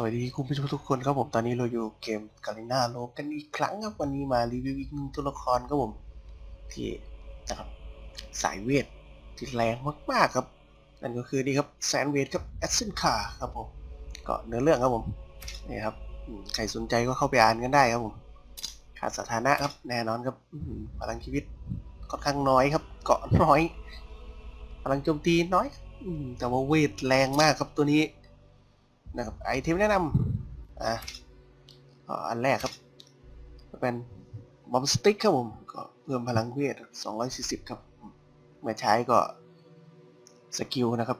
สวัสดีคุณผู้ชมทุกคนครับผมตอนนี้เราอยู่เกมกาลิน่าโลกันอีกครั้งครับวันนี้มารีวิวอีกหนึ่งตัวละครครับผมที่นะครับสายเวทที่แรงมากๆครับนั่นก็คือนี่ครับแซนเวทครับแอสเซนคาครับผมก็เนื้อเรื่องครับผมนี่ครับใครสนใจก็เข้าไปอ่านกันได้ครับผมขาดสถานะครับแน่นอนครับพลังชีวิตค่อนข้างน้อยครับ เกาะน้อยพลังโจมตีน้อยแต่ว่าเวทแรงมากครับตัวนี้ นะครับไอเทมแนะนำอะอันแรกครับเป็นบอมสติ๊กครับผมก็เพิ่มพลังเวท 240 ครับเมื่อใช้ก็สกิลนะครับ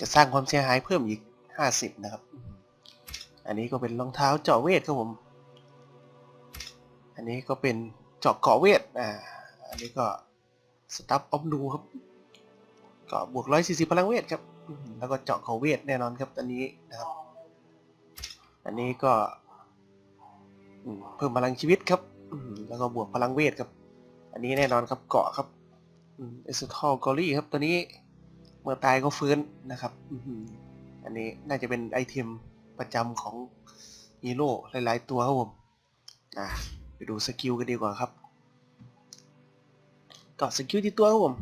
จะสร้างความเสียหายเพิ่มอีก 50 นะครับ อันนี้ก็เป็นรองเท้าเจาะเวทครับผม อันนี้ก็เป็นเจาะเกาะเวทอ่าอันนี้ก็สตัฟออฟดูครับก็บวก 140 พลังเวทครับ แล้วก็เจาะเขาเวทแน่นอนครับตอนนี้นะครับ อันนี้ก็เพิ่มพลังชีวิตครับแล้วก็บวกพลังเวทครับ อันนี้แน่นอนครับเกาะครับเอสทอลกอรี่ครับตัวนี้เมื่อตายก็ฟื้นนะครับอันนี้น่าจะเป็นไอเทมประจำของฮีโร่หลายๆ ตัวครับผมไปดูสกิลกันดีกว่าครับก็สกิลที่ตัวครับผม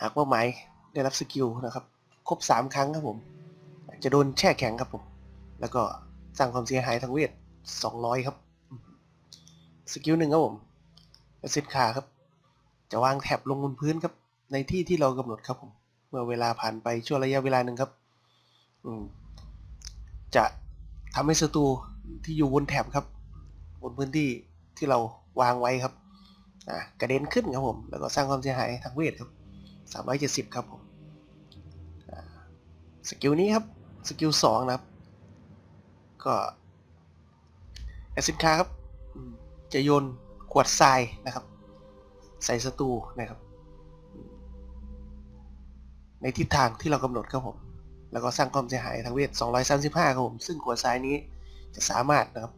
หากว่าหมาย ได้รับสกิลนะครับ ครบสามครั้งครับผม จะโดนแช่แข็งครับผม แล้วก็สร้างความเสียหายทางเวทสองร้อยครับ สกิลหนึ่งครับผมเซตขาครับ จะวางแท็บลงบนพื้นครับ ในที่ที่เรากำหนดครับผม เมื่อเวลาผ่านไปช่วงระยะเวลาหนึ่งครับอืมจะทำให้ศัตรูที่อยู่บนแท็บครับ บนพื้นที่ที่เราวางไว้ครับกระเด็นขึ้นครับผม แล้วก็สร้างความเสียหายทางเวทครับสามร้อยเจ็ดสิบครับผม สกิลนี้ครับ สกิลสองนะครับ ก็แอซิดคาครับ จะโยนขวดทรายนะครับ ใส่ศัตรูนะครับ ในทิศทางที่เรากำหนดครับผม แล้วก็สร้างความเสียหายทางเวท 235 ครับผม ซึ่งขวดทรายนี้จะสามารถนะครับ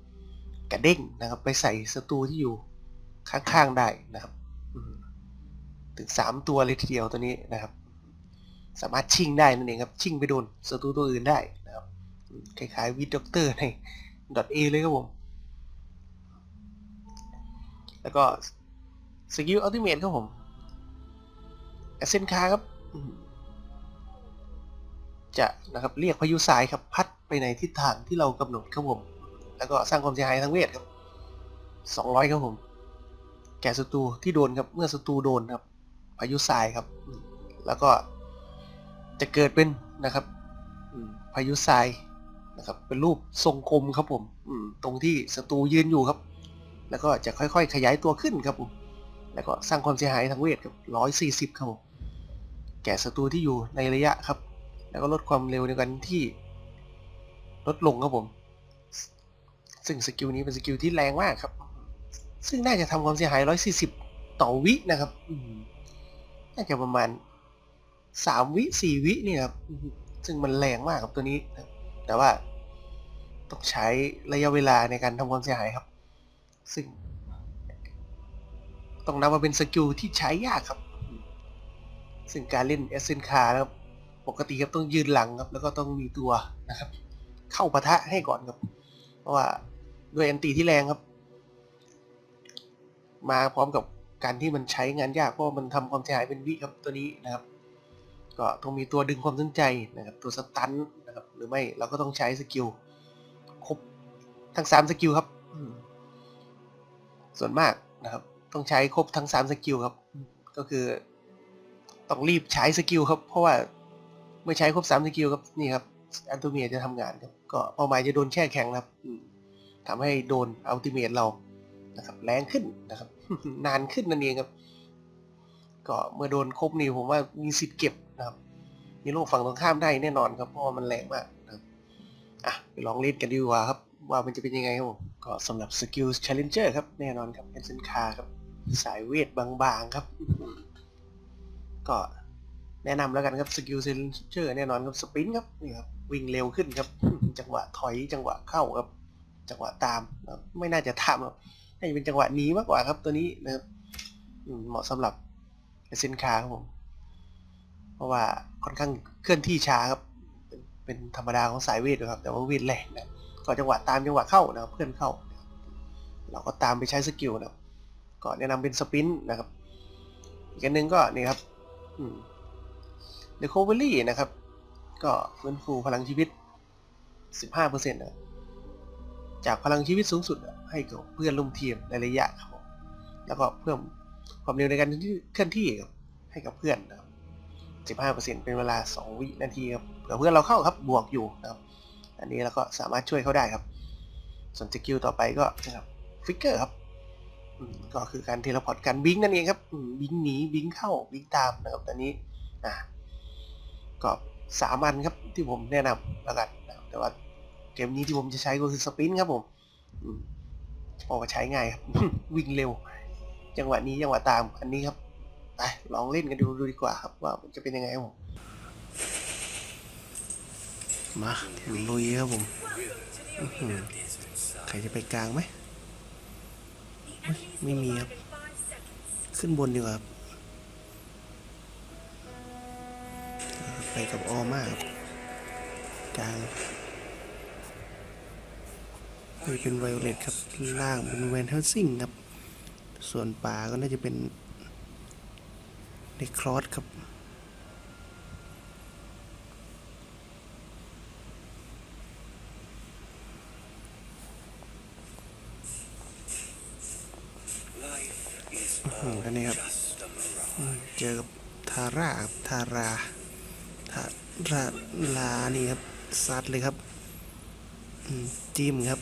กระเด้งนะครับ ไปใส่ศัตรูที่อยู่ข้างๆได้นะครับ ถึงสามตัวเลยทีเดียวตัวนี้นะครับ สามารถชิงได้นั่นเองครับชิงไปโดนศัตรูตัวอื่นได้นะครับคล้ายๆวิดด็อกเตอร์ใน .a เลยครับผม แล้วก็สกิลอัลติเมทครับผมแอเซนคาครับจะนะครับเรียกพายุทรายครับพัดไปในทิศทางที่เรากำหนดครับผม แล้วก็สร้างความเสียหายทางเวทครับ200ครับผม แก่ศัตรูที่โดนครับเมื่อศัตรูโดนครับพายุทรายครับ แล้วก็ จะเกิดเป็นนะครับพายุทรายนะครับ เป็นรูปทรงกลมครับผมตรงที่ศัตรูยืนอยู่ครับ แล้วก็จะค่อยๆ ขยายตัวขึ้นครับผมแล้วก็สร้างความเสียหายทางเวทครับร้อยสี่สิบครับผมแก่ศัตรูที่อยู่ในระยะครับ แล้วก็ลดความเร็วในการที่ลดลงครับผม ซึ่งสกิลนี้เป็นสกิลที่แรงมากครับ ซึ่งน่าจะทำความเสียหาย140ต่อวินะครับน่าจะประมาณ 3วิ4วิเนี่ยครับซึ่งมันแรงมากครับตัวนี้นะครับแต่ว่าต้องใช้ระยะเวลาในการทำความเสียหายครับ ซึ่ง ต้องนับว่าเป็นสกิลที่ใช้ยากครับ ซึ่งการเล่นเอเซนคานะครับ ปกติครับต้องยืนหลังครับ แล้วก็ต้องมีตัวนะครับ เข้าปะทะให้ก่อนครับ เพราะว่าด้วยแอนตีที่แรงครับ มาพร้อมกับการที่มันใช้งานยากเพราะว่ามันทำความเสียหายเป็นวิครับตัวนี้นะครับ ก็ต้องมีตัวดึงความสนใจนะครับตัวสตันนะครับหรือไม่เราก็ต้องใช้สกิลครบทั้งสามสกิลครับส่วนมากนะครับต้องใช้ครบทั้งสามสกิลครับ ก็คือ ต้องรีบใช้สกิลครับ เพราะว่าเมื่อใช้ครบสามสกิลครับนี่ครับอันตูเมียจะทำงานครับก็เป้าหมายจะโดนแช่แข็งครับอืมทำให้โดนอัลติเมทเรานะครับ แรงขึ้นนะครับ นานขึ้นนั่นเองครับ ก็เมื่อโดนครบนี่ผมว่ามีสิทธิ์เก็บนะครับ มีโลกฝั่งตรงข้ามได้แน่นอนครับเพราะว่ามันแรงมากนะครับอะไปลองเล่นกันดีกว่าครับ ว่ามันจะเป็นยังไงครับผมก็สำหรับสกิล Challenger ครับแน่นอนครับเป็นเซนคาครับ สายเวทบางๆครับ ก็แนะนำแล้วกันครับสกิล Challenger แน่นอนครับสปินครับนี่ครับวิ่งเร็วขึ้นครับ จังหวะถอยจังหวะเข้าครับ จังหวะตามครับไม่น่าจะตามหรอกน่าจะเป็นจังหวะหนี้มากกว่าครับตัวนี้นะครับเหมาะสำหรับเซนคาครับผม ราะว่าค่อนข้างเคลื่อนที่ช้าครับ เป็นธรรมดาของสายเวทนะครับ แต่ว่าเวทแรงนะก็จังหวะตามจังหวะเข้านะครับเพื่อนเข้า เราก็ตามไปใช้สกิลนะครับก็แนะนำเป็นสปินนะครับ อีกอันหนึ่งก็นี่ครับเดอะโคเวอรี่นะครับ ก็ฟื้นฟูพลังชีวิต 15%นะจากพลังชีวิตสูงสุดให้กับเพื่อนร่วมทีมในระยะครับแล้วก็เพิ่มความเร็วในการเคลื่อนที่ให้กับเพื่อนนะครับ 15%เป็นเวลา 2 วินาทีครับเผื่อเพื่อนเราเข้าครับบวกอยู่นะครับ อันนี้เราก็สามารถช่วยเขาได้ครับ ส่วนสกิลต่อไปก็นะครับฟิกเกอร์ครับก็คือการเทเลพอร์ตการบิงนั่นเองครับบิงหนีบิงเข้าบิงตามนะครับตอนนี้อ่าก็สามอันครับที่ผมแนะนำแล้วกันนะแต่ว่าเกมนี้ที่ผมจะใช้ก็คือสปินครับผมอืมเพราะว่าใช้ง่ายครับ วิ่งเร็ว จังหวะนี้จังหวะตามอันนี้ครับ ไปลองเล่นกันดูดูดีกว่าครับว่ามันจะเป็นยังไงครับผม มาลุยครับผมอื้อหือใครจะไปกลางไหมเฮ้ยไม่มีครับ ขึ้นบนดีกว่าครับไปกับออมาครับกลางนี่เป็นไวโอเลตครับ ล่างเป็นแวนเทลซิงครับ ส่วนป่าก็น่าจะเป็น เนครอสครับอืมอันนี้ครับ เจอกับทาร่าครับทาราทาราลานี่ครับซัดเลยครับจิ้มครับ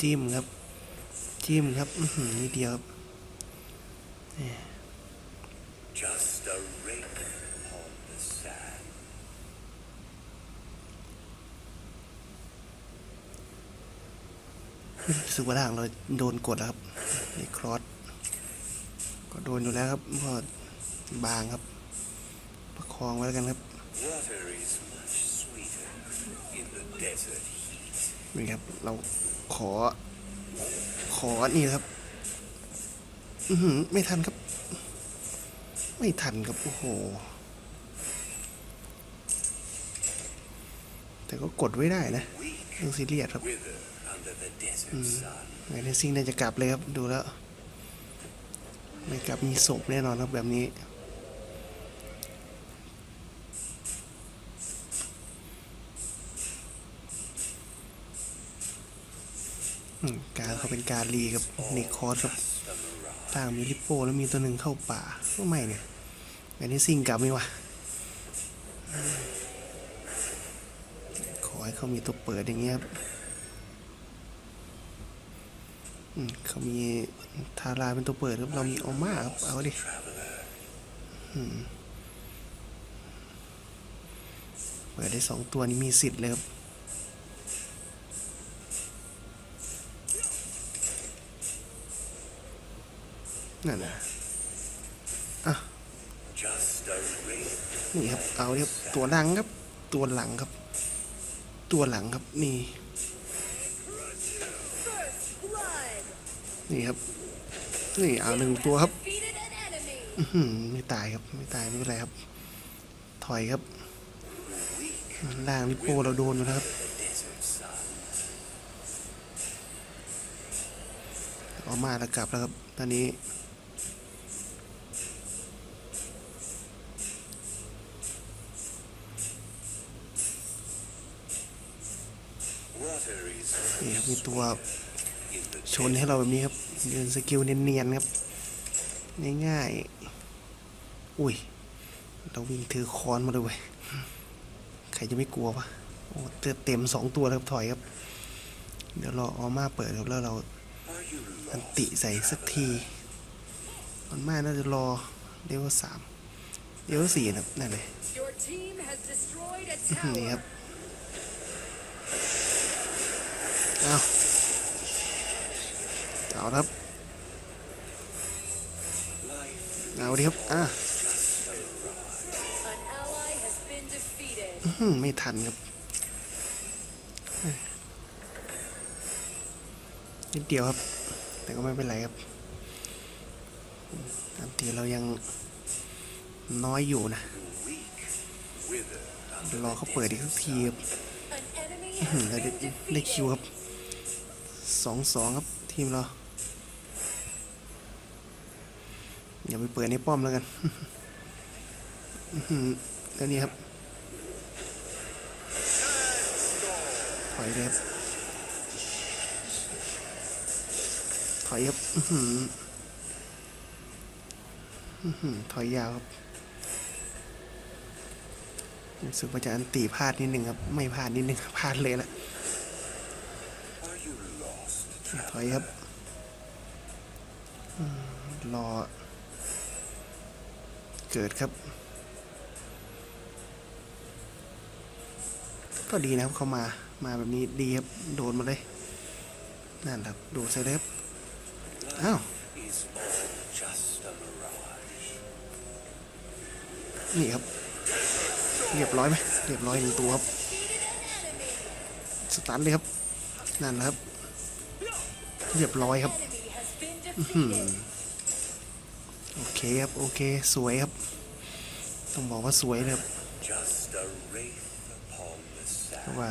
จิ้มครับ จิ้มครับอือหือนิดเดียวครับ สึกว่าล่างเราโดนกดแล้วครับในครอสก็โดนอยู่แล้วครับพราะบางครับ ประคองไว้แล้วกันครับนี่ครับ เราขอ ขอนี่ครับอือหือไม่ทันครับ ไม่ทันครับ โอ้โห แต่ก็กดไว้ได้นะเรื่องซีเรียสครับ Wither under the desert sun. ไงในซิงน่าจะกลับเลยครับ ดูแล้ว ไม่กลับมีศพแน่นอนครับแบบนี้ การเขาเป็นการรีกับนิคอสครับต่างมีลิปโป้แล้วมีตัวหนึ่งเข้าป่าก็ไม่เนี่ยไงนี่ซิงกลับไหมวะขอให้เขามีตัวเปิดอย่างเงี้ยครับ เขามีทาราเป็นตัวเปิดครับ เรามีออมาครับ เอาดิเปิดได้สองตัวนี้มีสิทธิ์เลยครับนั่นนะอะนี่ครับ เอาครับตัวหลังครับ ตัวหลังครับ ตัวหลังครับ นี่ นี่ครับ นี่เอาหนึ่งตัวครับไม่ตายครับ ไม่ตายไม่เป็นไรครับ ถอยครับล่างลิโป้เราโดนอยู่แล้วครับออกมาแล้วกลับแล้วครับ ตอนนี้นี่ครับมีตัว ชนให้เราแบบนี้ครับเดินสกิลเนียนๆครับ ง่ายๆ อุ้ย เราวิ่งถือค้อนมาเลยเว้ยใครจะไม่กลัววะโอ้เต็มเต็มสองตัวแล้วครับถอยครับ เดี๋ยวรอออมาเปิดครับแล้วเราอันติใส่สักทีมันมาน่าจะรอเดี๋ยวสามเดี๋ยวสี่นะครับนั่นเลยนี่ครับ tower. เอา เอาครับเอาดิครับอะไม่ทันครับนิดเดียวครับ แต่ก็ไม่เป็นไรครับอันตีเรายังน้อยอยู่นะ รอเขาเปิดอีกสักทีครับได้คิวครับสองสองครับทีมเรา อย่าไปเปิดในป้อมแล้วกันแล้วนี่ครับถอยเลยครับถอยครับถอยยาวครับรู้สึกว่าจะอันตีพลาดนิดหนึ่งครับ ไม่พลาดนิดหนึ่งพลาดเลยละถอยครับรอ เกิดครับ ก็ดีนะครับเขามามาแบบนี้ดีครับ โดนมาเลย นั่นแหละครับโดดใส่เลบอ้าวนี่ครับ เรียบร้อยไหมเรียบร้อยหนึ่งตัวครับ สตันเลยครับ นั่นแหละครับ เรียบร้อยครับ อื โอเคครับ โอเค สวยครับ ต้องบอกว่าสวยเลยครับเพราะว่า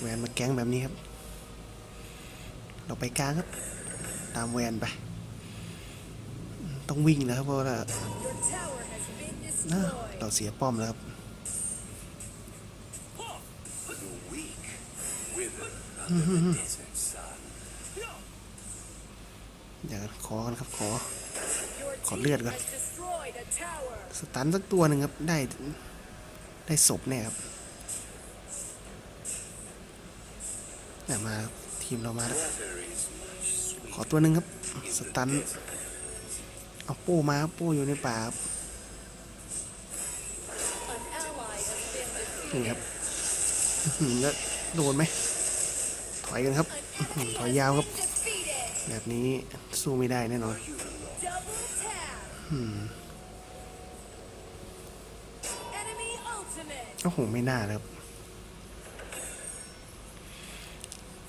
แวนมาแก๊งแบบนี้ครับ เราไปกลางครับ ตามแวนไป ต้องวิ่งแล้วครับเพราะว่า Your tower has been อ้าว destroyed. เราเสียป้อมแล้วครับอย่าขอกันครับขอ ขอเลือดก่อนสตันสักตัวหนึ่งครับ ได้ ได้ศพแน่ครับเนี่ยมาทีมเรามาแล้วขอตัวหนึ่งครับ สตันเอาโป้มาครับโป้อยู่ในป่าครับนี่ครับแล้วโดนไหมถอยกันครับ ถอยยาวครับ แบบนี้สู้ไม่ได้แน่นอน โอ้โห ไม่น่าเลยครับ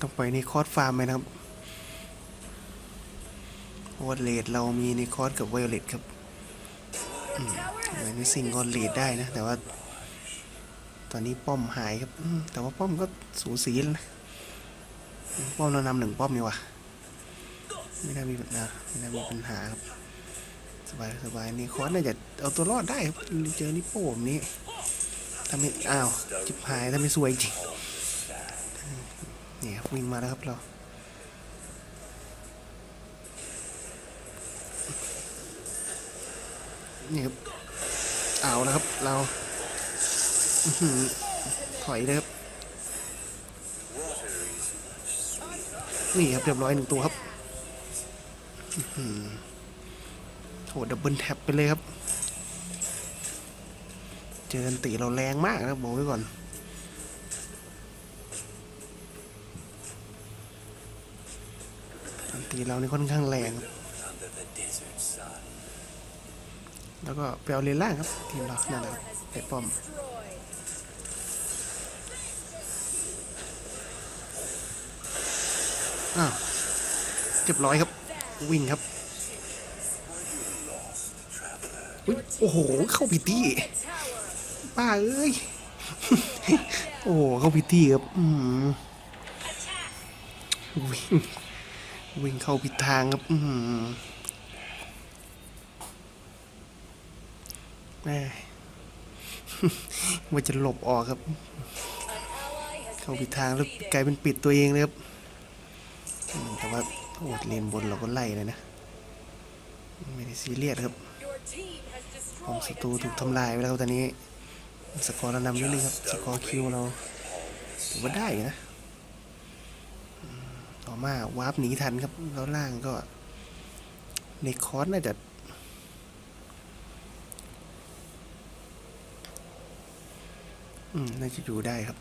ต้องไปในคอร์สฟาร์มไหมนะครับเพราะว่าเลดเรามีในคอร์สกับไวโอเลตครับ Your tower เหมือน has ใน been สิ่งก็เลด destroyed. ได้นะ แต่ว่า ตอนนี้ป้อมหายครับอืมแต่ว่าป้อมก็สูสีแล้วนะ ป้อมเรานำหนึ่งป้อมนี่ว่ะไม่ได้มีปัญหาไม่ได้มีปัญหาครับ สบายสบายนี่คอสน่าจะเอาตัวรอดได้เจอนิโป้แบบนี้ถ้าไม่อ้าวจิบหายถ้าไม่สวยจริงนี่ครับวิ่งมาแล้วครับเรานี่ครับเอาแล้วครับเราถอยเลยครับนี่ครับเรียบร้อยหนึ่งตัวครับ หือโหดับเบิลแท็บไปเลยครับ เจอันตีเราแรงมากนะบอกไว้ก่อนอันตีเรานี่ค่อนข้างแรงแล้วก็ไปเอาเลนล่างครับ ทีมเรานั่นแหละ tower ครับ has ไป been ป้อมอ้าวเรียบร้อยครับ วิ่งครับ Traveler. อุ๊ย โอ้โห เข้าผิดที่ A tower. ป้าเอ้ย โอ้โห เข้าผิดที่ครับ อืมวิ่ง วิ่งเข้าผิดทางครับ อืมแม่ว่าจะหลบออกครับ เข้าผิดทางแล้วกลายเป็นปิดตัวเองเลยครับ แต่ว่าโอ้เลนบนเราก็ไล่เลยนะ ไม่ได้ซีเรียสครับ ของศัตรูถูกทำลายไปแล้วครับตอนนี้ สกอร์เรานำนิดนึงครับ สกอร์คิวเราถือว่าได้อยู่นะ ต่อมาวาร์ปหนีทันครับ แล้วล่างก็ในคอร์สน่าจะอืมน่าจะอยู่ได้ครับ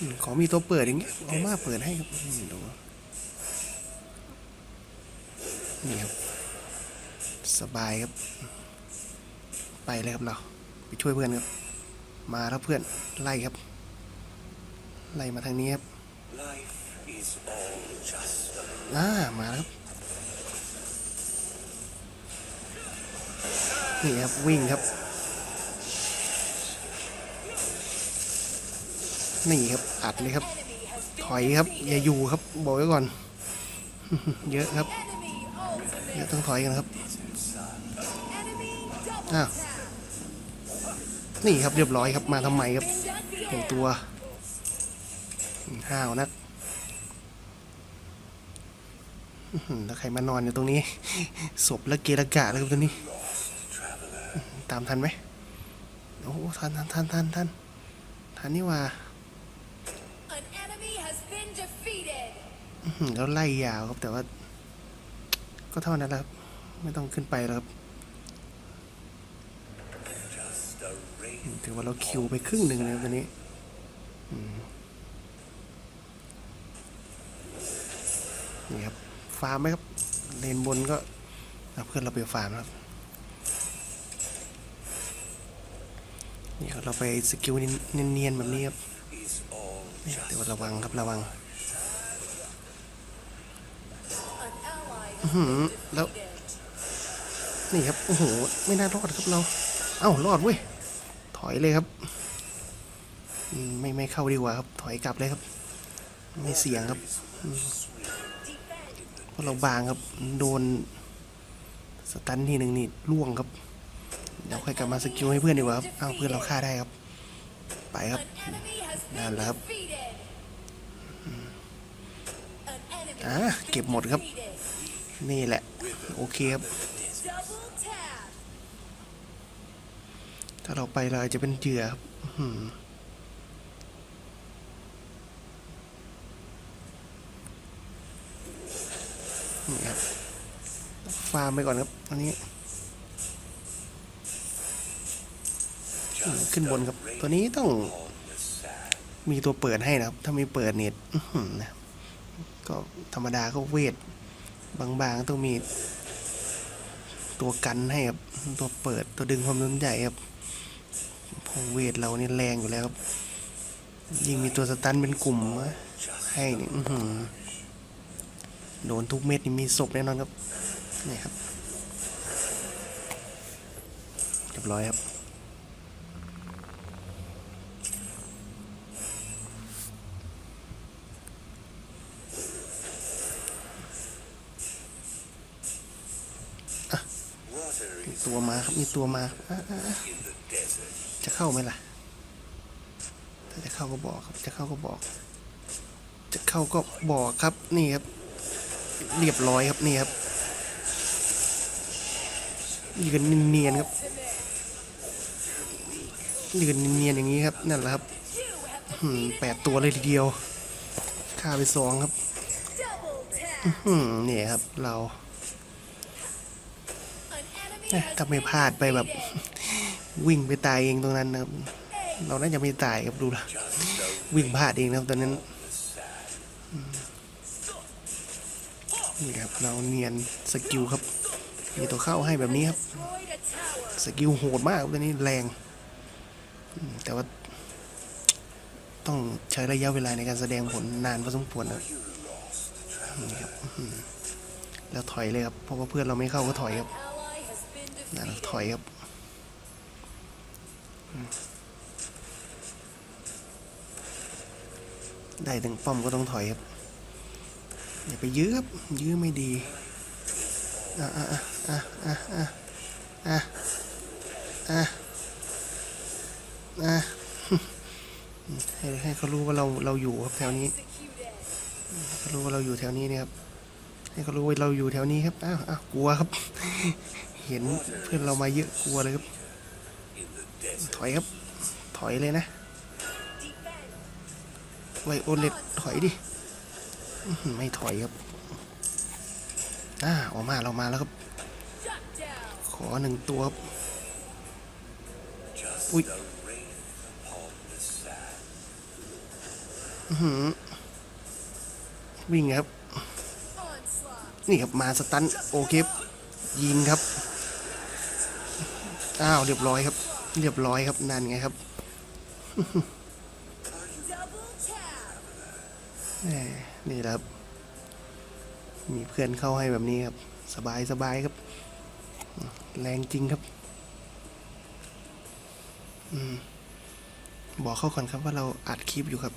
อขอมีตัวเปิดอย่างเงี้ยเอามาเปิดให้ครับดูนี่ครับ สบายครับ ไปเลยครับเราไปช่วยเพื่อนครับ มาแล้วเพื่อนไล่ครับ ไล่มาทางนี้ครับอ่ามาครับนี่ครับวิ่งครับนี่ครับอัดเลยครับ ถอยครับ อย่าอยู่ครับบอกไว้ก่อน เยอะครับเยอะต้องถอยกันครับ double Ah. tap. นี่ครับเรียบร้อยครับมาทำไมครับ Been หนึ่ง defeated. ตัวห้าวนักอื้อหือแล้วใครมานอนอยู่ตรงนี้ศพและเกละกะแล้วครับตัวนี้ ตามทันไหมโอ้โหทันทันทันทันทันทันนี่ว่า An enemy has been defeated. อื้อหือแล้วไล่ยาวครับแต่ว่า ก็เท่านั้นแหละครับ ไม่ต้องขึ้นไปแล้วครับ ถือว่าเราคิวไปครึ่งหนึ่งเลยครับตัวนี้นี่ครับ ฟาร์มไหมครับ เลนบนก็เอาเพื่อนเราไปฟาร์มครับ นี่ครับเราไปสกิลเนียนๆแบบนี้ครับ is all นี่แต่ว่าระวังครับระวังอื้อ has หือ been แล้ว นี่ครับ โอ้โห ไม่น่ารอดครับเรา เอ้ารอดเว้ย ถอยเลยครับ ไม่ไม่เข้าดีกว่าครับ ถอยกลับเลยครับ ไม่เสี่ยงครับเพราะเราบางครับ โดนสตันทีหนึ่งนี่ล่วงครับ เดี๋ยวค่อยกลับมาสกิลให้เพื่อนดีกว่าครับเอ้าเพื่อนเราฆ่าได้ครับ ไปครับนั่นแหละครับอ่าเก็บหมดครับ นี่แหละ โอเคครับ ถ้าเราไปเราอาจจะเป็นเหยื่อนี่ครับฟาร์มไปก่อนครับอันนี้ ขึ้นบนครับ ตัวนี้ต้อง มีตัวเปิดให้นะครับ ถ้าไมีเปิดเนี่ยอื้อหือนะก็ธรรมดาก็เวท บางๆต้องมีตัวกันให้ครับ ตัวเปิดตัวดึงความสนใจครับ เพอเวทเรานี่แรงอยู่แล้วครับ ยิ่งมีตัวสตันเป็นกลุ่มนะให้นี่โดนทุกเม็ดนี่มีศพแน่นอนครับ นี่ครับเรียบร้อยครับ Water มีตัวมาครับ มีตัวมา จะเข้าไหมล่ะ ถ้าจะเข้าก็บอกครับ จะเข้าก็บอก จะเข้าก็บอกครับ นี่ครับ เรียบร้อยครับนี่ครับยืนเนียนครับยืนเนียนอย่างนี้ครับ นั่นแหละครับแปดตัวเลยทีเดียวฆ่าไปสองครับนี่ครับเรา An enemy เอ๊ะ has ถ้าไม่พลาดไปแบบ วิ่งไปตายเองตรงนั้นนะครับ เราน่าจะไม่ตายครับดูละวิ่งพลาดเองนะครับตอนนั้นนี่ครับเราเนียนสกิลครับมีตัวเข้าให้แบบนี้ครับ สกิลโหดมากครับตัวนี้แรง แต่ว่า ต้องใช้ระยะเวลาในการแสดงผลนานพอสมควรนะนี่ครับแล้วถอยเลยครับเพราะว่าเพื่อนเราไม่เข้าก็ถอยครับนั่นถอยครับ ได้ถึงป้อมก็ต้องถอยครับ อย่าไปยื้อครับ ยื้อไม่ดีอะอะอะอะอะอะอะอะให้ให้เขารู้ว่าเราเราอยู่ครับแถวนี้เขารู้ว่าเราอยู่แถวนี้เนี่ยครับให้เขารู้ว่าเราอยู่แถวนี้ครับอ้าวอ้าวกลัวครับ เห็นเพื่อนเรามาเยอะกลัวเลยครับ อยครับ ถอยเลยนะไวโอเลตถอยดิ ไม่ถอยครับอ่าออกมาเรามาแล้วครับ ขอหนึ่งตัวครับอื้อหือวิ่งครับ นี่ครับมาสตันโอเคยิงครับ อ้าว เรียบร้อยครับ เรียบร้อยครับนานไงครับนี่ครับ มีเพื่อนเข้าให้แบบนี้ครับ สบายสบายครับ แรงจริงครับบอกเข้าก่อนครับว่าเราอัดคลิปอยู่ครับ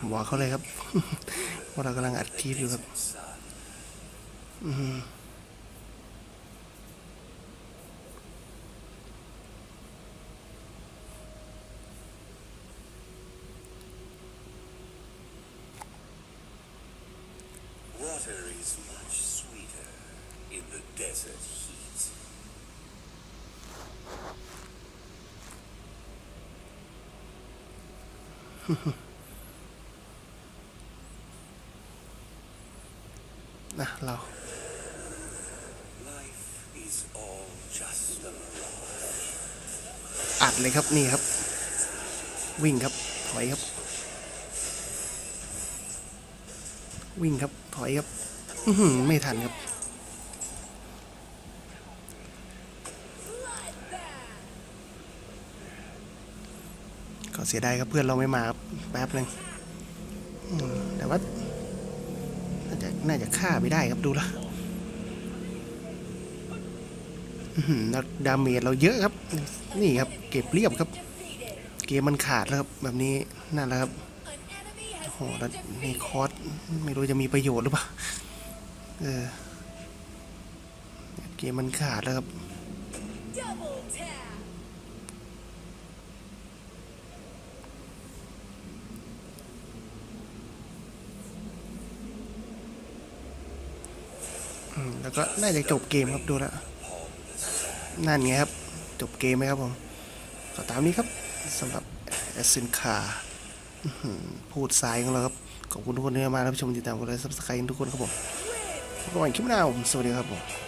บอกเขาเลยครับ ว่าเรากำลังอัดคลิปอยู่ครับ อืม Water is นะเรา อัดเลยครับนี่ครับ วิ่งครับ ถอยครับ วิ่งครับ ถอยครับอืไม่ทันครับก็เสียดายครับเพื่อนเราไม่มาครับแป๊บหนึ่งแต่ว่า น่าจะฆ่าไม่ได้ครับดูและดาเมจเราเยอะครับ นี่ครับ เก็บเรียบครับ เกมมันขาดแล้วครับแบบนี้นั่นแหละครับโอ้โหแล้วในคอร์สไม่รู้จะมีประโยชน์หรือเปล่าเออเกมมันขาดแล้วครับ Double tap. อืม แล้วก็น่าจะจบเกมครับดูแล้วนั่นไงครับ จบเกมไหมครับผมก็ตามนี้ครับสำหรับแอสซินคาพูดซ้ายของเราครับ ขอบคุณทุกคนที่มารับชมติดตามกดไลค์ซับสไครต์ทุกคนครับผมพบกันใหม่คลิปหน้าผม สวัสดีครับผม